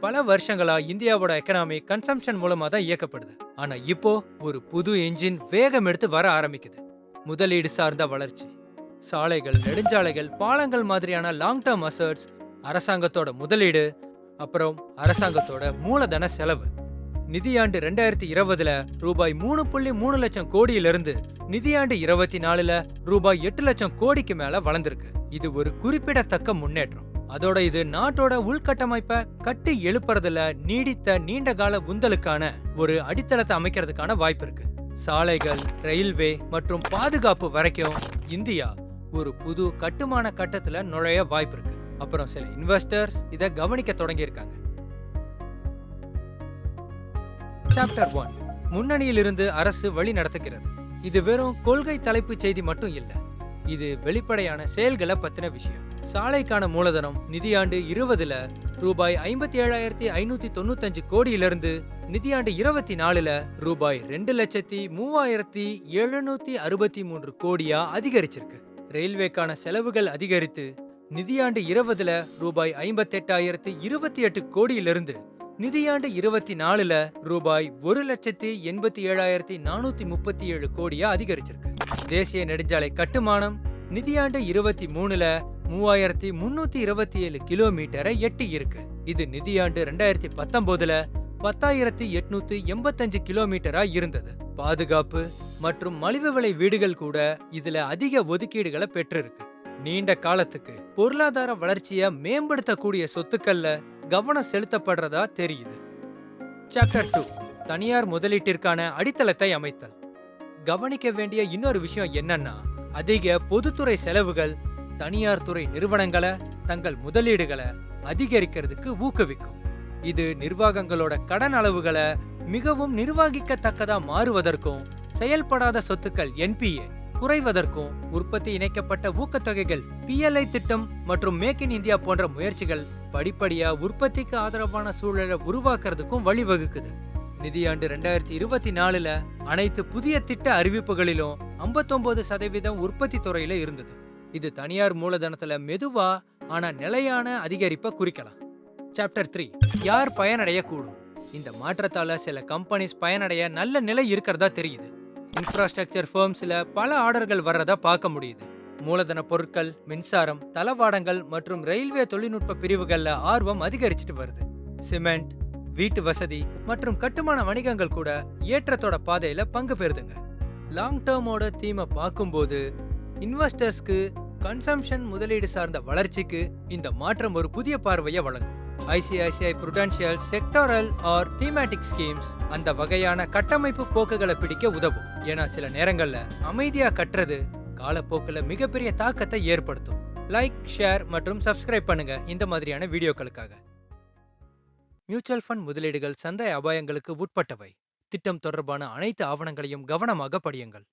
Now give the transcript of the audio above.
பல வருஷங்களா இந்தியாவோட எக்கனாமி கன்சம்ஷன் மூலமா தான் இயக்கப்படுது. ஆனா இப்போ ஒரு புது என்ஜின் வேகம் எடுத்து வர ஆரம்பிக்குது. முதலீடு சார்ந்த வளர்ச்சி சாலைகள் நெடுஞ்சாலைகள் பாலங்கள் மாதிரியான லாங் டேர்ம் அசர்ட்ஸ் அரசாங்கத்தோட முதலீடு அப்புறம் அரசாங்கத்தோட மூலதன செலவு. நிதியாண்டு ரெண்டாயிரத்தி இருபதுல ரூபாய் மூணு புள்ளி மூணு லட்சம் கோடியிலிருந்து நிதியாண்டு இருபத்தி நாலுல ரூபாய் எட்டு லட்சம் கோடிக்கு மேல வளர்ந்திருக்கு. இது ஒரு குறிப்பிடத்தக்க முன்னேற்றம். அதோட இது நாட்டோட உள்கட்டமைப்பை கட்டி எழுப்புறதுல நீடித்த நீண்ட கால உந்தலுக்கான ஒரு அடித்தளத்தை அமைக்கிறதுக்கான வாய்ப்பு இருக்கு. சாலைகள் ரயில்வே மற்றும் பாதுகாப்பு வரைக்கும் இந்தியா ஒரு புது கட்டுமான கட்டத்துல நுழைய வாய்ப்பு இருக்கு. அப்புறம் சில இன்வெஸ்டர்ஸ் இதை கவனிக்க தொடங்கியிருக்காங்க. சாப்டர் ஒன் முன்னணியிலிருந்து அரசு வழி நடத்துகிறது. இது வெறும் கொள்கை தலைப்பு செய்தி மட்டும் இல்லை இது வெளிப்படையான செயல்களை பத்தின விஷயம். சாலைக்கான மூலதனம் நிதியாண்டு இருபதுல ரூபாய் ஐம்பத்தி ஏழாயிரத்தி ஐநூத்தி தொண்ணூத்தஞ்சு கோடியிலிருந்து நிதியாண்டு இருபத்தி நாலுல ரூபாய் ரெண்டு லட்சத்தி மூவாயிரத்தி எழுநூத்தி அறுபத்தி மூன்று கோடியா அதிகரிச்சிருக்கு. ரயில்வேக்கான செலவுகள் அதிகரித்து நிதியாண்டு இருபதுல ரூபாய் ஐம்பத்தெட்டாயிரத்தி இருபத்தி எட்டு கோடியிலிருந்து நிதியாண்டு இருபத்தி நாலுல ரூபாய் ஒரு லட்சத்தி எண்பத்தி ஏழாயிரத்தி நானூத்தி முப்பத்தி ஏழு கோடியா அதிகரிச்சிருக்கு. தேசிய நெடுஞ்சாலை கட்டுமானம் நிதியாண்டு இருபத்தி மூணுல மூவாயிரத்தி முன்னூத்தி இருபத்தி ஏழு கிலோமீட்டரை எட்டி இருக்கு இது நிதியாண்டு ரெண்டாயிரத்தி பத்தொன்பதுல பத்தாயிரத்தி எட்நூத்தி எண்பத்தஞ்சு கிலோமீட்டரா இருந்தது. பாதுகாப்பு மற்றும் மலிவு விலை வீடுகள் கூட இதுல அதிக ஒதுக்கீடுகளை பெற்றிருக்கு. நீண்ட காலத்துக்கு பொருளாதார வளர்ச்சியை மேம்படுத்தக்கூடிய சொத்துக்கள்ல கவனம் செலுத்தப்படுறதா தெரியுது. சாப்டர் டூ தனியார் முதலீட்டிற்கான அடித்தளத்தை அமைத்தல். கவனிக்க வேண்டிய இன்னொரு விஷயம் என்னன்னா அதிக பொதுத்துறை செலவுகள் தனியார் துறை நிறுவனங்களை தங்கள் முதலீடுகளை அதிகரிக்கிறதுக்கு ஊக்குவிக்கும். இது நிர்வாகங்களோட கடன் அளவுகளை மிகவும் நிர்வகிக்கத்தக்கதா மாறுவதற்கும் செயல்படாத சொத்துக்கள் என்பிஏ குறைவதற்கும் உற்பத்தி இணைக்கப்பட்ட ஊக்கத்தொகைகள் பிஎல்ஐ திட்டம் மற்றும் மேக் இன் இந்தியா போன்ற முயற்சிகள் படிப்படியா உற்பத்திக்கு ஆதரவான சூழலை உருவாக்குறதுக்கும் வழிவகுக்குது. நிதியாண்டு ரெண்டாயிரத்தி இருபத்தி நாலுல அனைத்து புதிய திட்ட அறிவிப்புகளிலும் 59% சதவீதம் உற்பத்தி துறையில இருந்தது. இது தனியார் மூலதனத்துல மெதுவா ஆனா நிலையான அதிகரிப்பை குறிக்கலாம். சாப்டர் த்ரீ யார் பயனடைய கூடும் இந்த மாற்றத்தால சில கம்பெனிஸ் பயனடைய நல்ல நிலை இருக்கிறதா தெரியுது. இன்ஃப்ராஸ்ட்ரக்சர் ஃபர்ம்ஸ்ல பல ஆர்டர்கள் வர்றதா பார்க்க முடியுது. மூலதன பொருட்கள் மின்சாரம் தளவாடங்கள் மற்றும் ரயில்வே தொழில்நுட்ப பிரிவுகள்ல ஆர்வம் அதிகரிச்சிட்டு வருது. சிமெண்ட் வீட்டு வசதி மற்றும் கட்டுமான வணிகங்கள் கூட ஏற்றத்தோட பாதையில பங்கு பெறுதுங்க. லாங் டேர்மோட தீமை பார்க்கும்போது இன்வெஸ்டர்ஸ்க்கு கன்சம்ஷன் முதலீடு சார்ந்த வளர்ச்சிக்கு இந்த மாற்றம் ஒரு புதிய பார்வையை வழங்கும். ICICI Prudential sectoral or thematic schemes அந்த வகையான கட்டமைப்பு போக்குகளை பிடிக்க உதவும். ஏன்னா சில நேரங்கள்ல அமைதியா கட்டுறது காலப்போக்கில் மிகப்பெரிய தாக்கத்தை ஏற்படுத்தும். லைக் ஷேர் மற்றும் சப்ஸ்கிரைப் பண்ணுங்க இந்த மாதிரியான வீடியோக்களுக்காக. மியூச்சுவல் ஃபண்ட் முதலீடுகள் சந்தை அபாயங்களுக்கு உட்பட்டவை. திட்டம் தொடர்பான அனைத்து ஆவணங்களையும் கவனமாக படியுங்கள்.